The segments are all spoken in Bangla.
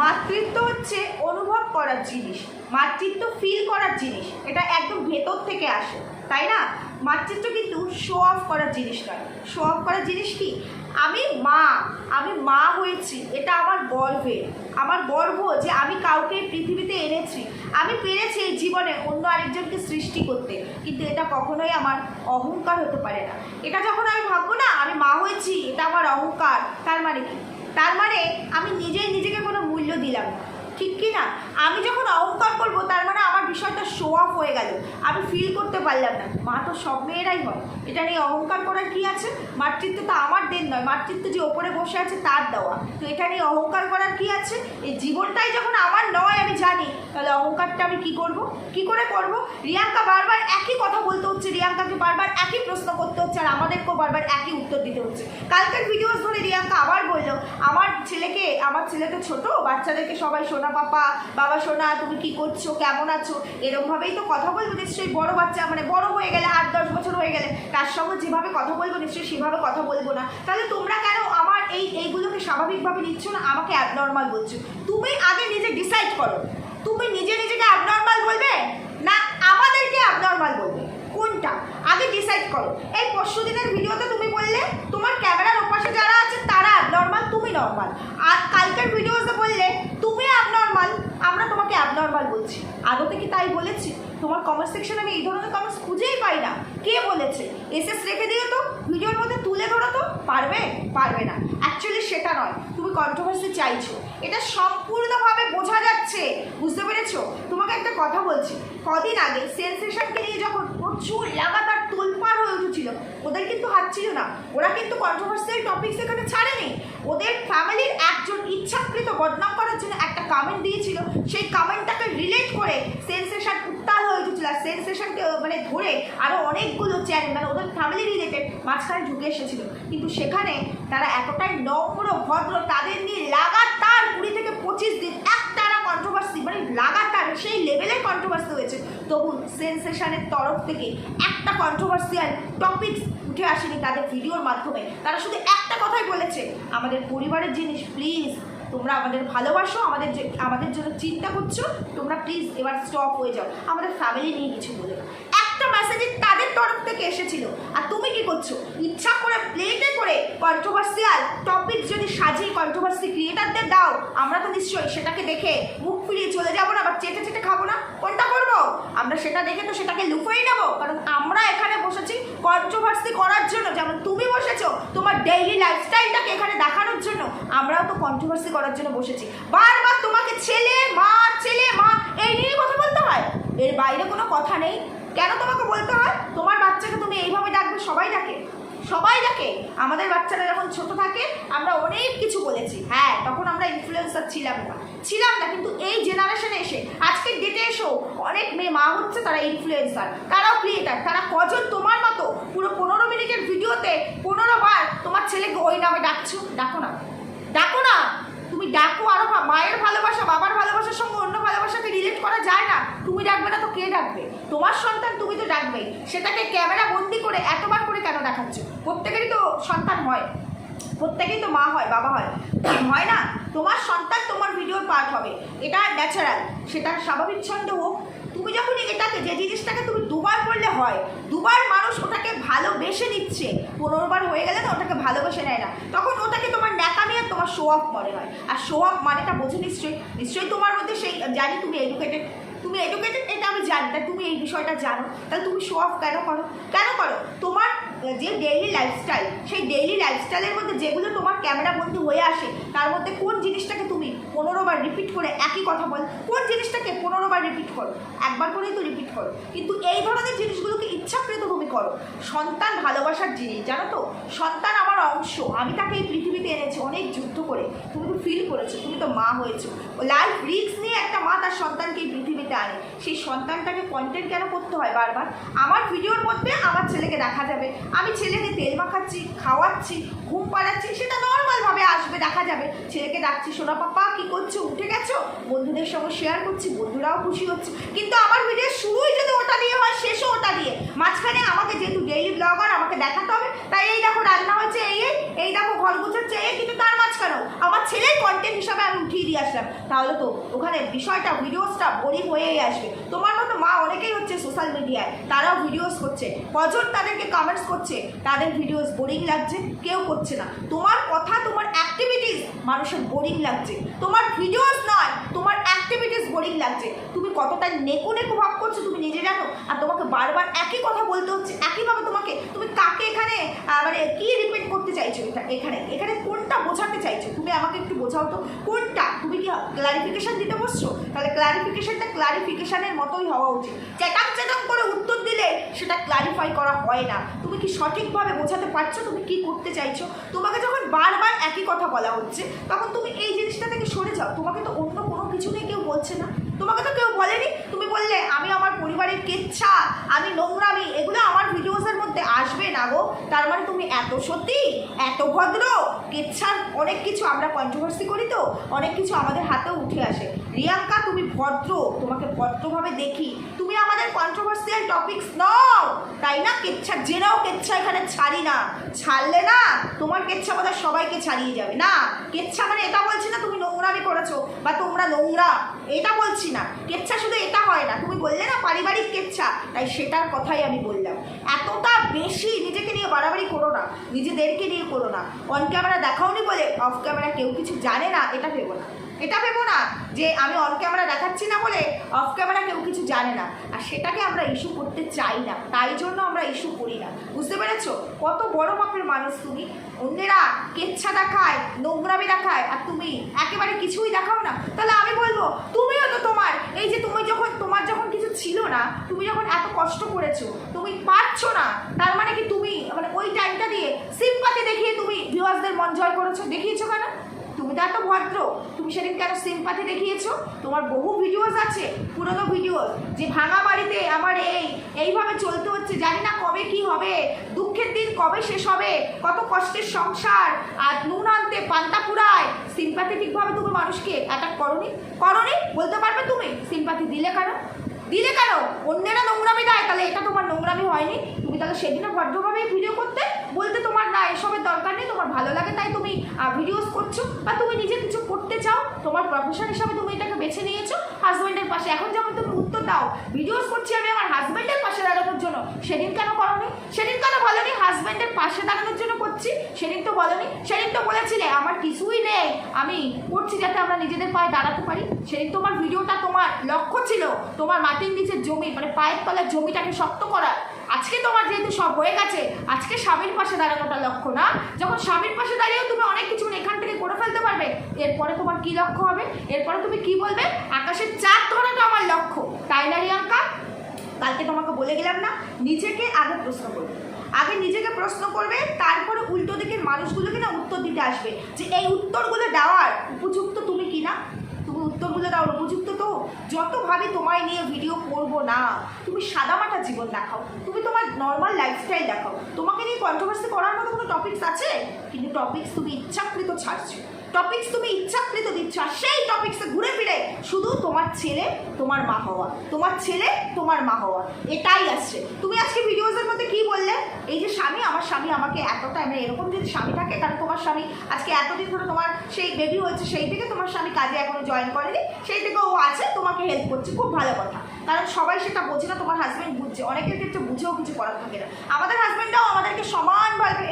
মাতৃত্ব হচ্ছে অনুভব করার জিনিস, মাতৃত্ব ফিল করার জিনিস, এটা একদম ভেতর থেকে আসে, তাই না? মাতৃত্ব কিন্তু শো অফ করার জিনিস নয়। শো অফ করার জিনিস কি? আমি মা আমি মা হয়েছি, এটা আমার গর্বের আমার গর্ব যে আমি কাউকে পৃথিবীতে এনেছি। আমি পেরেছি এই জীবনে অন্য আরেকজনকে সৃষ্টি করতে, কিন্তু এটা কখনোই আমার অহংকার হতে পারে না। এটা যখন আমি ভাববো না, আমি মা হয়েছি, এটা আমার অহংকার, তার মানে কি? তার মানে আমি নিজেই নিজেকে কোনো মূল্য দিলাম না ঠিক কি না আমি যখন অহংকার করব তার মানে বিষয়টা শো অফ হয়ে গেল। আমি ফিল করতে পারলাম না। মা তো সব মেয়েরাই হয়। এটা নিয়ে অহংকার করার কি আছে? মাতৃত্ব তো আমার দেন নয়। মাতৃত্ব যে ওপরে বসে আছে, তার দেওয়া। তো এটা নিয়ে অহংকার করার কি আছে? এই জীবনটাই যখন আমার নয়, আমি জানি। তাহলে অহংকারটা আমি কি করব? কি করে করব? রিয়াঙ্কা বারবার একই কথা বলতে হচ্ছে, রিয়াঙ্কাকে বারবার একই প্রশ্ন করতে হচ্ছে, আর আমাদেরকেও বারবার একই উত্তর দিতে হচ্ছে। কালকের ভিডিওস ধরে রিয়াঙ্কা আবার বলল, আমার ছেলেকে, আমার ছেলে তো ছোট, বাচ্চাদেরকে সবাই সোনা পাপা, বাবা সোনা, তুমি কি করছ? কেমন আছো? এরকমভাবেই তো কথা বলব, নিশ্চয়ই বড় বাচ্চা মানে বড় হয়ে গেলে আট, দশ বছর হয়ে গেলে তার সঙ্গে যেভাবে কথা বলব, নিশ্চয়ই সেভাবে কথা বলব না। তাহলে তোমরা কেন আমার এই, এইগুলোকে স্বাভাবিকভাবে নিচ্ছ না? আমাকে অ্যাবনর্মাল বলছো। তুমি আগে নিজে ডিসাইড করো। তুমি নিজে নিজেকে অ্যাবনর্মাল বলবে না আমাদেরকে অ্যাবনর্মাল বলবে? কোনটা? আগে ডিসাইড করো। এই পরশু দিনের ভিডিওতে তুমি বললে, তোমার ক্যামেরার ওপাশে যারা আছে তারা অ্যাবনর্মাল তুমি নর্মাল আর কালকের ভিডিওতে বললে অ্যাবনর্মাল বলছি। আদতে কি তাই বলেছি? তোমার কমেন্ট সেকশনে আমি এই ধরনের কমেন্টস খুঁজেই পাই না। কে বলেছে? এসএস রেখে দিও তো। ভিডিওর মধ্যে তুলে ধরো তো। পারবে? পারবে না। অ্যাকচুয়ালি সেটা নয়। তুমি কন্ট্রোভার্সি চাইছো। এটা সম্পূর্ণভাবে বোঝা যাচ্ছে। বুঝতে পেরেছ? তোমাকে একটা কথা বলছি। কদিন আগে সেন্সেশনকে নিয়ে যখন প্রচুর লাগাতার তোলপাড় হয়ে উঠেছিল, ওদের কিন্তু হাত ছিল না। ওরা কিন্তু কন্ট্রোভার্সিয়াল টপিক সেখানে ছাড়েনি। ওদের ফ্যামিলির একজন ইচ্ছাকৃত বদনাম করার জন্য একটা কমেন্ট দিয়েছিল। সেই কমেন্টটাকে রিলেট করে সেন্সেশন উত্তাল হয়ে উঠেছিল। আর সেন্সেশনকে মানে ধরে আরও অনেকগুলো চ্যানেল মানে ওদের ফ্যামিলি রিলেটেড মাঝখানে ঢুকে এসেছিল। কিন্তু সেখানে তারা এতটাই নম্র, ভদ্র, তাদের নিয়ে লাগাতার কুড়ি থেকে পঁচিশ দিন একটানা কন্ট্রোভার্সি মানে লাগাতার সেই লেভেলের কন্ট্রোভার্সি হয়েছে। তবু সেন্সেশনের তরফ থেকে একটা কন্ট্রোভার্সিয়াল টপিক উঠে আসেনি তাদের ভিডিওর মাধ্যমে। তারা শুধু একটা কথাই বলেছে, আমাদের পরিবারের জিনিস প্লিজ তোমরা আমাদের ভালোবাসো, আমাদের যে আমাদের জন্য চিন্তা করছ, তোমরা প্লিজ এবার স্টপ হয়ে যাও। আমাদের ফ্যামিলি নিয়ে কিছু বলে না। মেসেজই তাদের তরফ থেকে এসেছিল। আর তুমি কি করছ? ইচ্ছা করে প্লেটে করে কন্ট্রোভার্সিয়াল টপিক যদি সাজিয়ে কন্ট্রোভার্সি ক্রিয়েটারদের দাও, আমরা তো নিশ্চয়ই সেটাকে দেখে মুখ ফিরিয়ে চলে যাব না বা চেটে চেটে খাব না। কোনটা করব? আমরা সেটা দেখে তো সেটাকে লুফেই নেব। কারণ আমরা এখানে বসেছি কন্ট্রোভার্সি করার জন্য। যেমন তুমি বসেছো তোমার ডেইলি লাইফস্টাইলটাকে এখানে দেখানোর জন্য। আমরাও তো কন্ট্রোভার্সি করার জন্য বসেছি। বারবার তোমাকে ছেলে, মা ছেলে, মা, এই নিয়ে কথা বলতে হয়। এর বাইরে কোনো কথা নেই। কেন তোমাকে বলতে হয়? তোমার বাচ্চাকে তুমি এইভাবে ডাকবে? সবাই ডাকে। সবাই ডাকে। আমাদের বাচ্চারা যখন ছোট থাকে, আমরা অনেক কিছু বলেছি। হ্যাঁ তখন আমরা ইনফ্লুয়েন্সার ছিলাম না। ছিলাম না, কিন্তু এই জেনারেশনে এসে আজকের ডেটে এসেও অনেক মেয়ে, মা হচ্ছে তারা ইনফ্লুয়েন্সার তারাও ক্রিয়েটার তারা কজন তোমার মতো? পুরো পনেরো মিনিটের ভিডিওতে পনেরো বার তোমার ছেলেকে ওই নামে ডাকছো? ডাকো না। ডাকো না। তুমি ডাকো আরও মায়ের ভালোবাসা, বাবার ভালোবাসার সঙ্গে অন্য ভালোবাসাকে রিলেট করা যায় না। তুমি ডাকবে না তো কে ডাকবে? তোমার সন্তান তুমি তো ডাকবেই সেটাকে ক্যামেরা বন্দি করে এতবার করে কেন দেখাচ্ছ? প্রত্যেকেরই তো সন্তান হয়। প্রত্যেকেই তো মা হয়, বাবা হয়। হয় না? তোমার সন্তান তোমার ভিডিওর পার্ট হবে। এটা ন্যাচারাল সেটা স্বাভাবিক ছন্দ হোক। তুমি যখন এটাকে, যে জিনিসটাকে তুমি দুবার করলে হয়, দুবার মানুষ ওটাকে ভালোবেসে নিচ্ছে, পনেরোবার হয়ে গেলে না ওটাকে ভালোবেসে নেয় না। তখন ওটাকে তোমার ন্যাকামি আর তোমার শো অফ মনে হয়। আর শো অফ মানেটা বোঝো নিশ্চয়ই। নিশ্চয়ই তোমার মধ্যে সেই, জানি তুমি এডুকেটেড তুমি এডুকেটেড এটা আমি জানি, তা তুমি এই বিষয়টা জানো। তাহলে তুমি শো অফ কেন করো? কেন করো? তোমার যে ডেইলি লাইফস্টাইল সেই ডেইলি লাইফস্টাইলের মধ্যে যেগুলো তোমার ক্যামেরা বন্দি হয়ে আসে, তার মধ্যে কোন জিনিসটাকে তুমি পনেরোবার রিপিট করে একই কথা বল, কোন জিনিসটাকে পনেরোবার রিপিট করো? একবার করেই তো রিপিট করো। কিন্তু এই ধরনের জিনিসগুলোকে ইচ্ছাকৃত তুমি করো। সন্তান ভালোবাসার জিনিস, জানো তো? সন্তান আমার অংশ, আমি তাকে এই পৃথিবীতে এনেছি, অনেক যুদ্ধ করে। তুমি তো ফিল করেছ, তুমি তো মা হয়েছো। লাইফ রিস্ক নিয়ে একটা মা তার সন্তানকে এই পৃথিবীতে আনে সেই সন্তানটাকে কন্টেন্ট কেন করতে হয় বারবার? আমার ভিডিওর মধ্যে আমার ছেলেকে দেখা যাবে। আমি ছেলেকে তেল মাখাচ্ছি, খাওয়াচ্ছি, ঘুম পাড়াচ্ছি, সেটা নর্মালভাবে আসবে, দেখা যাবে। ছেলেকে ডাকছি, সোনা পাপা, কি করছ? উঠে গেছো? বন্ধুদের সঙ্গে শেয়ার করছি, বন্ধুরাও খুশি হচ্ছে। কিন্তু আমার ভিডিও শুরুই যদি ওটা দিয়ে হয়, শেষও ওটা দিয়ে। মাঝখানে আমাকে যেহেতু ডেইলি ব্লগার আমাকে দেখাতে হবে। তাই এই দেখো রান্না এই এই এই দেখো ঘর গুছাচ্ছে, এই, কিন্তু তার মাঝখানেও। আমার ছেলের দিয়ে আসলাম। তাহলে তো ওখানে বিষয়টা ভিডিওসটা বোরিং হয়েই আসবে। তোমার মতো মা অনেকেই হচ্ছে সোশ্যাল মিডিয়ায় তারাও ভিডিওস করছে। কজন তাদেরকে কমেন্টস করছে, তাদের ভিডিওস বোরিং লাগছে। কেউ করছে না। তোমার কথা, তোমার অ্যাক্টিভিটিস মানুষের বোরিং লাগছে। তোমার ভিডিওস নয়, তোমার অ্যাক্টিভিটিস বোরিং লাগছে। তুমি কতটা নেকো নেকো ভাব করছ তুমি নিজে জানো? আর তোমাকে বারবার একই কথা বলতে হচ্ছে, একইভাবে তোমাকে, তুমি কাকে এখানে মানে কী রিপিট করতে চাইছো এটা- এখানে? এখানে কোনটা বোঝাতে চাইছো? তুমি আমাকে একটু বোঝাও তো, কোনটা? তুমি কি ক্লারিফিকেশন দিতে বসছো? তাহলে ক্লারিফিকেশানটা ক্লারিফিকেশানের মতোই হওয়া উচিত। চেটাং চেটাং করে উত্তর দিলে সেটা ক্লারিফাই করা হয় না। তুমি কি সঠিকভাবে বোঝাতে পারছ? তুমি কি করতে চাইছো, তোমাকে যখন বারবার একই কথা বলা হচ্ছে, তখন তুমি এই জিনিসটা থেকে সরে যাও। তোমাকে তো অন্য কোনো কিছু নিয়ে কেউ বলছে না। তোমাকে তো কেউ বলেনি বললে, আমি আমার পরিবারের কেচ্ছা, আমি নোংরামি, এগুলো আমার ভিডিওসের মধ্যে আসবে না গো। তার মানে তুমি এত সত্যি, এত ভদ্র, কেচ্ছার অনেক কিছু আমরা কন্ট্রোভার্সি করি তো, অনেক কিছু আমাদের হাতেও উঠে আসে। রিয়াঙ্কা, তুমি ভদ্র, তোমাকে ভদ্রভাবে দেখি। তুমি আমাদের কন্ট্রোভার্সিয়াল টপিকস নও, তাই না? কেচ্ছা, জেনাও কেচ্ছা এখানে ছাড়ি না। ছাড়লে না, তোমার কেচ্ছা বোধহয় সবাইকে ছাড়িয়ে যাবে। না, কেচ্ছা মানে এটা বলছি না, তুমি নোংরামি করেছ বা তোমরা নোংরা, এটা বলছি না। কেচ্ছা শুধু এটা হয় না। তুমি বললে না পারিবারিক কেচ্ছা, তাই সেটার কথাই আমি বললাম। এতটা বেশি নিজেকে নিয়ে বাড়াবাড়ি করো না, নিজেদেরকে নিয়ে করো না। অন ক্যামেরা দেখাওনি বলে অফ ক্যামেরা কেউ কিছু জানে না, এটা ভেবো না। এটা ভেবো না যে আমি অন ক্যামেরা দেখাচ্ছি না বলে অফ ক্যামেরা কেউ কিছু জানে না। আর সেটাকে আমরা ইস্যু করতে চাই না, তাই জন্য আমরা ইস্যু করি না। বুঝতে পেরেছ? কত বড় মাপের মানুষ তুমি। অন্যেরা কেচ্ছা দেখায়, নোংরামি দেখায়, আর তুমি একেবারে কিছুই দেখাও না। তাহলে আমি বলব, তুমিও তো তোমার এই যে তুমি যখন, তোমার যখন কিছু ছিল না, তুমি যখন এত কষ্ট করেছ, তুমি পারছ না, তার মানে কি তুমি মানে ওই টাইমটা দিয়ে সিম্পাতি দেখিয়ে তুমি ভিউয়ার্সদের মন জয় করেছ? দেখিয়েছো কেন? তুমি তো এত ভদ্র। তুমি সেদিন কেন সিম্পাতি দেখিয়েছো? তোমার বহু ভিডিওস আছে, পুরনো ভিডিওস যে ভাঙা বাড়িতে আমার এই, এইভাবে চলতে হচ্ছে, জানি না কবে কি হবে। দুঃখের দিন কবে শেষ হবে? কত কষ্টের সংসার? আর নুন আনতে পান্তা পুরায় সিম্পাথেটিকভাবে তুমি মানুষকে অ্যাটাক করনি? করনি? বলতে পারবে তুমি? সিম্পাথি দিলে কেন? দিলে কেন? অন্যেরা নোংরামি দেয়, তাহলে এটা তোমার নোংরামি হয়নি? তুমি তাহলে সেদিনও ভদ্রভাবেই ভিডিও করতে? বলতে তোমার না, এসবের দরকার নেই, তোমার ভালো লাগে তাই তুমি ভিডিওস করছ। বা তুমি নিজে কিছু করতে চাও, তোমার প্রফেশন হিসাবে তুমি এটাকে বেছে নিয়েছো। হাজব্যান্ডের পাশে। এখন যেমন তুমি উত্তর দাও ভিডিওস করছি আমি আমার হাজব্যান্ডের পাশে দাঁড়ানোর জন্য। সেদিন কেন করনি? সেদিন কেন বলনি? হাজব্যান্ডের পাশে দাঁড়ানোর জন্য করছি? সেদিন তো বলনি। সেদিন তো বলেছিলে, আমার কিছুই নেই। আমি করছি যাতে আমরা নিজেদের পায়ে দাঁড়াতে পারি। সেদিন তোমার ভিডিওটা তোমার লক্ষ্য ছিল। তোমার মাটির নিচের জমি মানে পায়ের তলার জমিটাকে শক্ত করা আজকে তোমার যেহেতু সব হয়ে গেছে, আজকে স্বামীর পাশে দাঁড়ানোটা লক্ষ্য না। যখন স্বামীর পাশে দাঁড়িয়েও তুমি অনেক কিছু এখান থেকে করে ফেলতে পারবে, এরপরে তোমার কি লক্ষ্য হবে? এরপরে তুমি কি বলবে? আকাশের চাঁদ ধরাটা আমার লক্ষ্য। তাই না, রিয়াঙ্কা? কালকে তোমাকে বলে গেলাম না, নিজেকে আগে প্রশ্ন করবে। আগে নিজেকে প্রশ্ন করবে, তারপরে উল্টো দিকের মানুষগুলোকে না উত্তর দিতে আসবে যে এই উত্তরগুলো দেওয়ার উপযুক্ত তুমি কি না তুমি উত্তরগুলো দেওয়ার উপযুক্ত তো? যত ভাবি তোমায় নিয়ে ভিডিও করব না, তুমি সাদামাটা জীবন দেখাও। তুমি তোমার নর্মাল লাইফস্টাইল দেখাও। তোমাকে নিয়ে কন্ট্রোভার্সি করার মতো কোনো টপিকস আছে? কিন্তু টপিকস তুমি ইচ্ছাকৃত ছাড়ছো। টপিকস তুমি ইচ্ছাকৃত দিচ্ছ, আর সেই টপিক্সে ঘুরে ফিরে শুধু তোমার ছেলে, তোমার মা হওয়া, তোমার ছেলে, তোমার মা হওয়া, এটাই আসছে। তুমি আজকে ভিডিওসের মধ্যে কি বললে? এই যে স্বামী, আমার স্বামী আমাকে এতটা মানে এরকম যদি স্বামী থাকে কারণ তোমার স্বামী আজকে এতদিন ধরে তোমার সেই বেবি হয়েছে, সেই থেকে তোমার স্বামী কাজে এখনও জয়েন করেনি, সেই থেকে ও আছে, তোমাকে হেল্প করছে, খুব ভালো কথা। কারণ সবাই সেটা বোঝে না, তোমার হাজব্যান্ড বুঝছে। অনেকের ক্ষেত্রে বুঝেও কিছু করার থাকে না। আমাদের হাজব্যান্ডরাও আমাদেরকে সমানভাবে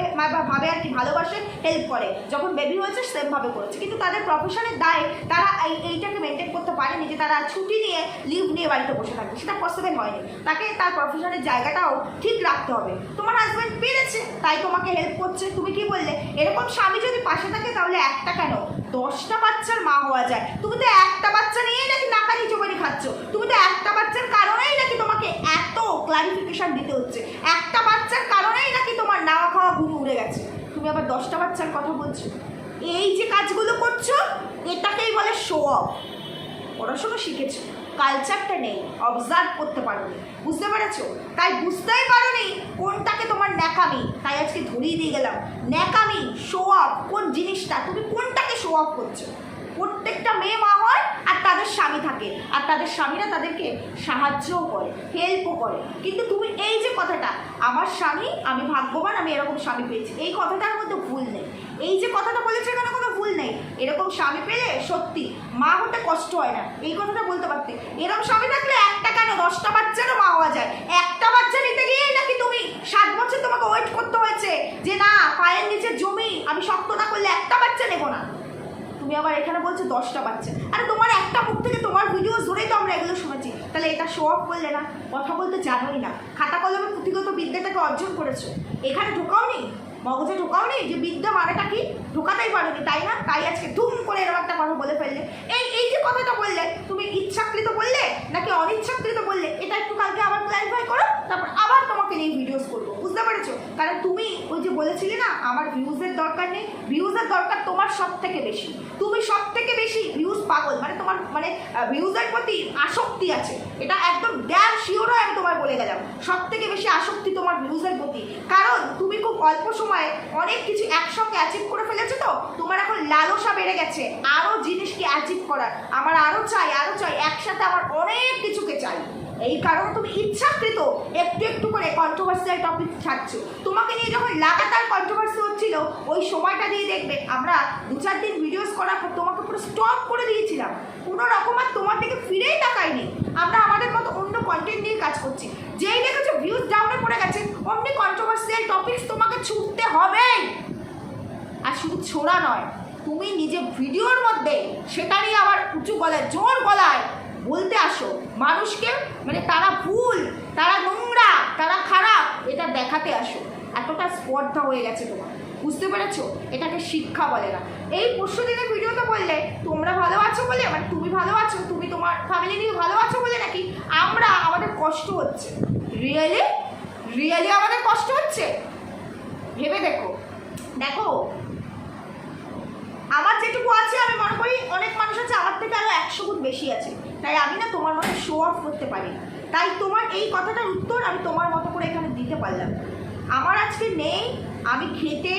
ভাবে আর কি, ভালোবাসে হেল্প করে। যখন বেবি হয়েছে সেমভাবে করেছে। কিন্তু তাদের প্রফেশনের দায় তারা এই, এইটাকে মেনটেন করতে পারেনি যে তারা ছুটি নিয়ে লিভ নিয়ে বাড়িতে বসে থাকবে। সেটা পসিবল হয়নি। তাকে তার প্রফেশনের জায়গাটাও ঠিক রাখতে হবে। তোমার হাজব্যান্ড পেরেছে, তাই তোমাকে হেল্প করছে। তুমি কি বললে? এরকম স্বামী যদি পাশে থাকে, তাহলে একটা কেন দশটা বাচ্চার মা হওয়া যায়। তুমি তো একটা বাচ্চা নিয়েই নাকি নাকানি চোবানি খাচ্ছ। তুমি তো একটা বাচ্চার কারণেই নাকি তোমাকে এত ক্লারিফিকেশান দিতে হচ্ছে। একটা বাচ্চার কারণেই নাকি তোমার নাওয়া খাওয়া ঘুম উড়ে গেছে। তুমি আবার দশটা বাচ্চার কথা বলছো। এই যে কাজগুলো করছ, এটাকেই বলে শো অফ পড়াশোনা শিখেছো। কালচারটা নেই অবজার্ভ করতে পারোনি। বুঝতে পেরেছ? তাই বুঝতেই পারো পারোনি কোনটাকে তোমার ন্যাকামি। তাই আজকে ধরিয়ে দিয়ে গেলাম। ন্যাকামি শো অফ কোন জিনিসটা, তুমি কোনটাকে শো অফ করছ? প্রত্যেকটা মেয়ে মা হয় আর তাদের স্বামী থাকে। আর তাদের স্বামীরা তাদেরকে সাহায্যও করে হেল্পও করে। কিন্তু তুমি এই যে কথাটা, আমার স্বামী, আমি ভাগ্যবান, আমি এরকম স্বামী পেয়েছি। এই কথাটার মধ্যে ভুল নেই। এই যে কথাটা বলেছে এখানে কোনো ভুল নেই। এরকম স্বামী পেলে সত্যি, মা হতে কষ্ট হয় না। এই কথাটা বলতে পারতে। এরকম স্বামী থাকলে একটা কেন? দশটা বাচ্চারও মা হওয়া যায়। একটা বাচ্চা নিতে গিয়েই নাকি তুমি সাত বছর তোমাকে ওয়েট করতে হয়েছে যে না, পায়ের নিচে জমি, আমি শক্ত না করলে একটা বাচ্চা নেব না। তুমি আবার এখানে বলছো দশটা বাচ্চা। আরে তোমার একটা মুখ থেকে তোমার ভিডিও ধরেই তো আমরা এগুলো শুনেছি। তাহলে এটা শো অফ করলে না? কথা বলতে জানোই না। খাতা কলমে পুঁথিগত বিদ্যাটাকে অর্জন করেছ। এখানে ঢোকাওনি? মগজে ঢোকাওনি যে বিদ্যা মারাটা কি? ঢোকাতেই পারোনি, তাই না? তাই আজকে ধুম করে এরকম একটা কথা বলে ফেললে। এই এই যে কথাটা বললে, তুমি ইচ্ছাকৃত বললে নাকি অনিচ্ছাকৃত বললে? এটা একটু কালকে আবার ক্লারিফাই করো, তারপর আবার নিয়ে ভিডিওস করব, বুঝতে পেরেছ? কারণ তুমি ওই যে বলেছিলে না, আমার ভিউজের দরকার নেই। ভিউজের দরকার তোমার সব থেকে বেশি। তুমি সব থেকে বেশি ভিউজ পাগল মানে তোমার মানে ভিউজের প্রতি আসক্তি আছে। এটা একদম ড্যাম শিওরও আমি তোমায় বলে গেলাম। সব থেকে বেশি আসক্তি তোমার ভিউজের প্রতি। কারণ তুমি খুব অল্প সময়ে অনেক কিছু একসঙ্গে অ্যাচিভ করে ফেলেছো তো, তোমার এখন লালসা বেড়ে গেছে। আরও জিনিসকে অ্যাচিভ করার। আমার আরও চাই আরও চাই, একসাথে আমার অনেক কিছুকে চাই। এই কারণে তুমি ইচ্ছাকৃত একটু একটু করে কন্ট্রোভার্সিয়াল টপিক ছাড়ছো। তোমাকে নিয়ে যখন লাগাতার কন্ট্রোভার্সি হচ্ছিল, ওই সময়টা দিয়ে দেখবে, আমরা দু চার দিন ভিডিওস করার পর তোমাকে পুরো স্টপ করে দিয়েছিলাম। কোনো রকম আর তোমার দিকে ফিরেই তাকাইনি। আমরা আমাদের মতো অন্য কন্টেন্ট নিয়ে কাজ করছি। যেই দেখেছ ভিউজ ডাউনে পড়ে গেছে, অমনি কন্ট্রোভার্সিয়াল টপিকস তোমাকে ছুটতে হবেই। আর শুধু ছোড়া নয়, তুমি নিজে ভিডিওর মধ্যে সেটা নিয়ে আবার উঁচু গলায়, জোর গলায় বলতে আসো। মানুষকে মানে তারা ভুল, তারা নোংরা, তারা খারাপ, এটা দেখাতে আসো। এতটা স্পর্ধা হয়ে গেছে তোমার। বুঝতে পেরেছ? এটাকে শিক্ষা বলে না। এই পরশু দিনের ভিডিওতে বললে, তোমরা ভালো আছো বলে? মানে তুমি ভালো আছো? তুমি তোমার ফ্যামিলি নিয়ে ভালো আছো বলে নাকি? আমরা, আমাদের কষ্ট হচ্ছে। রিয়েলি রিয়েলি আমাদের কষ্ট হচ্ছে? ভেবে দেখো। দেখো আমার যেটুকু আছে আমি মনে করি অনেক মানুষ আছে আমার থেকে আরও একশো গুণ বেশি আছে। তাই আমি না তোমার মতো শো অফ করতে পারি না তাই তোমার এই কথাটার উত্তর আমি তোমার মতো করে এখানে দিতে পারলাম আমার আজকে নেই, আমি খেতে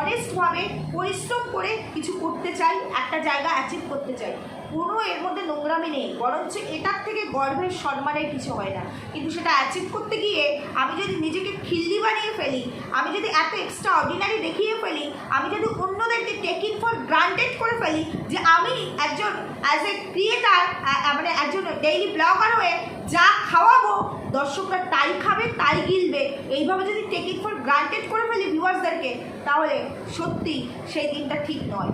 অনেস্টভাবে পরিশ্রম করে কিছু করতে চাই, একটা জায়গা অ্যাচিভ করতে চাই। কোনো এর মধ্যে নোংরামি নেই, বরঞ্চ এটার থেকে গর্বের সম্মানের কিছু হয় না। কিন্তু সেটা অ্যাচিভ করতে গিয়ে আমি যদি নিজেকে খিল্লি বানিয়ে ফেলি, আমি যদি এত এক্সট্রা অর্ডিনারি দেখিয়ে ফেলি, আমি যদি অন্যদেরকে টেকিং ফর গ্রান্টেড করে ফেলি যে আমি একজন অ্যাজ এ ক্রিয়েটার মানে একজন ডেইলি ব্লগার হয়ে যা খাওয়াবো, দর্শকরা তাই খাবে, তাই গিলবে। এইভাবে যদি টেকিং ফর গ্রান্টেড করে ফেলি ভিউয়ার্সদেরকে তাহলে সত্যি সেই দিনটা ঠিক নয়।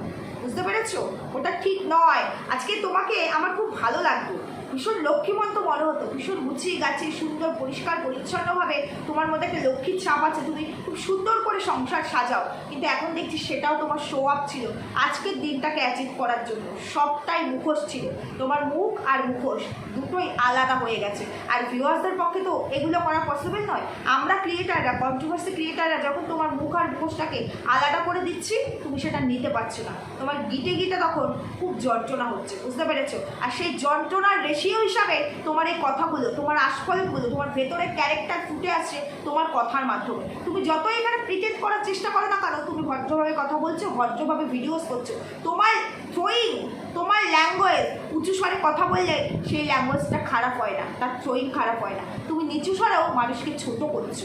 বুঝতে পেরেছ? ওটা ঠিক নয়। আজকে তোমাকে আমার খুব ভালো লাগতো ভীষণ লক্ষ্মীমন্ত মনে হতো, ভীষণ গুছিয়ে গাছে সুন্দর, পরিষ্কার, পরিচ্ছন্নভাবে তোমার মধ্যে একটা লক্ষ্মীর ছাপ আছে, তুমি খুব সুন্দর করে সংসার সাজাও। কিন্তু এখন দেখছি সেটাও তোমার শো আপ ছিল। আজকের দিনটাকে অ্যাচিভ করার জন্য সবটাই মুখোশ ছিল। তোমার মুখ আর মুখোশ দুটোই আলাদা হয়ে গেছে। আর ভিউয়ার্সদের পক্ষে তো এগুলো করা পসিবল নয়। আমরা ক্রিয়েটাররা কন্ট্রোভার্সি ক্রিয়েটাররা যখন তোমার মুখ আর মুখোশটাকে আলাদা করে দিচ্ছি, তুমি সেটা নিতে পারছ না। তোমার গিটে গিটে তখন খুব যন্ত্রণা হচ্ছে, বুঝতে পেরেছ? আর সেই যন্ত্রণার রেশিও হিসাবে তোমার এই কথাগুলো, তোমার আস্ফলনগুলো তোমার ভেতরের ক্যারেক্টার ফুটে আসছে তোমার কথার মাধ্যমে। তুমি যতই এখানে প্রিটেন্ড করার চেষ্টা করো না কেন, তুমি ভদ্রভাবে কথা বলছো, ভদ্রভাবে ভিডিওস করছ। তোমার থ্রোয়িং তোমার ল্যাঙ্গুয়েজ উঁচু স্বরে কথা বললে সেই ল্যাঙ্গুয়েজটা খারাপ হয় না, তার থ্রোয়িং খারাপ হয় না। তুমি নিচু স্বরেও মানুষকে ছোট করছ।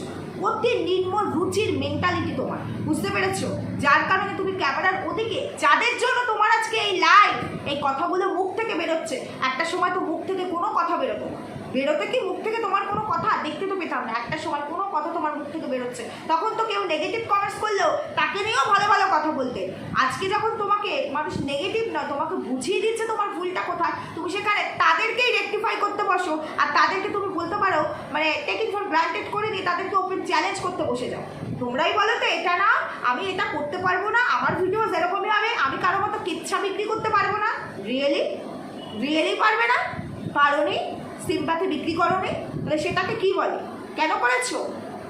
অতি নিম্ন রুচির মেন্টালিটি তোমার, বুঝতে পেরেছ? যার কারণে তুমি ক্যামেরার ওদিকে, যাদের জন্য তোমার আজকে এই লাইভ এই কথাগুলো মুখ থেকে বেরোচ্ছে, একটা সময় তো থেকে কোনো কথা বেরোতো না। বেরোতে কি মুখ থেকে তোমার কোনো কথা? দেখতে তো পেতাম না। একটা সময় কোনো কথা তোমার মুখ থেকে বেরোচ্ছে। তখন তো কেউ নেগেটিভ কমেন্টস করলেও তাকে নিয়েও ভালো ভালো কথা বলতে। আজকে যখন তোমাকে মানুষ নেগেটিভ না, তোমাকে বুঝিয়ে দিচ্ছে তোমার ভুলটা কোথায়, তুমি সেখানে তাদেরকেই রেকটিফাই করতে বসো। আর তাদেরকে তুমি বলতে পারো মানে টেকিং ফর গ্রান্টেড করে নিয়ে তাদেরকে ওপেন চ্যালেঞ্জ করতে বসে যাও। তোমরাই বলো তো, এটা না, আমি এটা করতে পারব না, আমার ভিডিও যেরকমই হবে, আমি কারও মতো কিচ্ছা বিক্রি করতে পারব না। রিয়েলি রিয়েলি পারবে না? পারোনি সিম্পাতে বিক্রি করোনি, তাহলে সেটাকে কি বলে? কেন করেছ?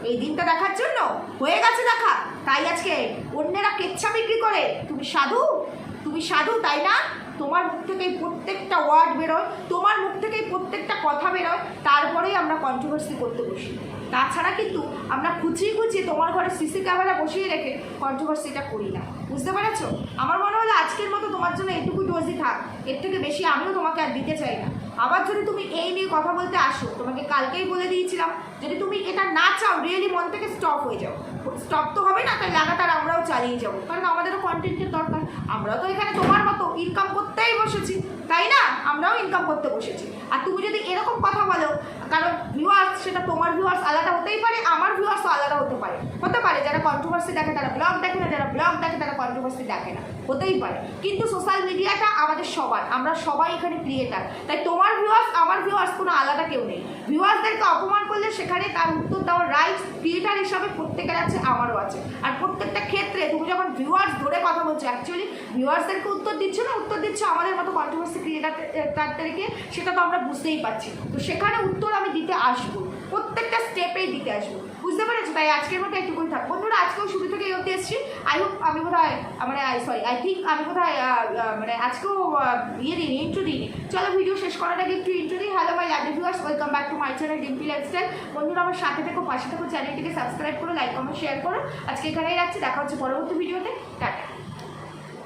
এই দিনটা দেখার জন্য? হয়ে গেছে দেখা। তাই আজকে অন্যেরা কেচ্ছা বিক্রি করে। তুমি সাধু? তুমি সাধু, তাই না? তোমার মুখ থেকে প্রত্যেকটা ওয়ার্ড বেরোয়, তোমার মুখ থেকে প্রত্যেকটা কথা বেরোয়। তারপরেই আমরা কন্ট্রোভার্সি করতে বসি। তাছাড়া কিন্তু আমরা খুঁচিয়ে খুঁচিয়ে তোমার ঘরে সিসি ক্যামেরা বসিয়ে রেখে কন্ট্রোভার্সিটা করি না। বুঝতে পেরেছ? আমার মনে হলো আজকের মতো তোমার জন্য এটুকু ডোজই থাক। এর থেকে বেশি আমিও তোমাকে আর দিতে চাই না। আবার যদি তুমি এই নিয়ে কথা বলতে আসো, তোমাকে কালকেই বলে দিয়েছিলাম, যদি তুমি এটা না চাও রিয়েলি মন থেকে স্টপ হয়ে যাও। স্টপ তো হবে না, তাই লাগাতার আমরাও চালিয়ে যাব। কারণ আমাদেরও কন্টেন্টের দরকার। আমরাও তো এখানে তোমার মতো ইনকাম করতেই বসেছি, তাই না? আমরাও ইনকাম করতে বসেছি। আর তুমি যদি এরকম কথা বলো কারণ ভিউয়ার্স সেটা তোমার ভিউয়ার্স আলাদা হতেই পারে, আমার ভিউয়ার্সও আলাদা হতে পারে। হতে পারে, যারা কন্ট্রোভার্সি দেখে তারা ব্লগ দেখে না, যারা ব্লগ দেখে তারা কন্ট্রোভার্সি দেখে না। হতেই পারে। কিন্তু সোশ্যাল মিডিয়াটা আমাদের সবার, আমরা সবাই এখানে ক্রিয়েটার তাই তোমার ভিউয়ার্স আমার ভিউয়ার্স কোনো আলাদা কেউ নেই। ভিউয়ার্সদেরকে অপমান করলে সেখানে তার উত্তর দেওয়ার রাইট ক্রিয়েটার হিসাবে প্রত্যেকের আছে আমারও আছে। আর প্রত্যেকটা ক্ষেত্রে তুমি যখন ভিউয়ার্স ধরে কথা বলছো অ্যাকচুয়ালি ভিউয়ার্সদেরকে উত্তর দিচ্ছ না, উত্তর দিচ্ছ আমাদের মতো কন্ট্রোভার্সি ক্রিয়েটারদেরকে সেটা তো আমরা বুঝতেই পারছি। তো সেখানে উত্তর আমি দিতে আসব। প্রত্যেকটা স্টেপেই দিতে আসব। বুঝতে পেরেছ? তাই আজকের মতো একটুকুই থাক। বন্ধুরা, আজকেও শুরু থেকে এই অবধি এসেছি। আই হোপ আমি বোধ হয় মানে সরি আই থিঙ্ক আমি বোধ হয় মানে আজকেও ইয়ে দিইনি ইন্ট্রো দিইনি। চলো ভিডিও শেষ করার আগে একটু ইন্ট্রো দিই। Hello my love viewers welcome back to my channel Dimpi lifestyle বন্ধুরা, আমার সাথে থেকো, পাশে থেকো চ্যানেলটিকে সাবস্ক্রাইব করো লাইক কমেন্ট শেয়ার করো। আজকে এখানেই রাখছি। দেখা হচ্ছে পরবর্তী ভিডিওতে টাটা।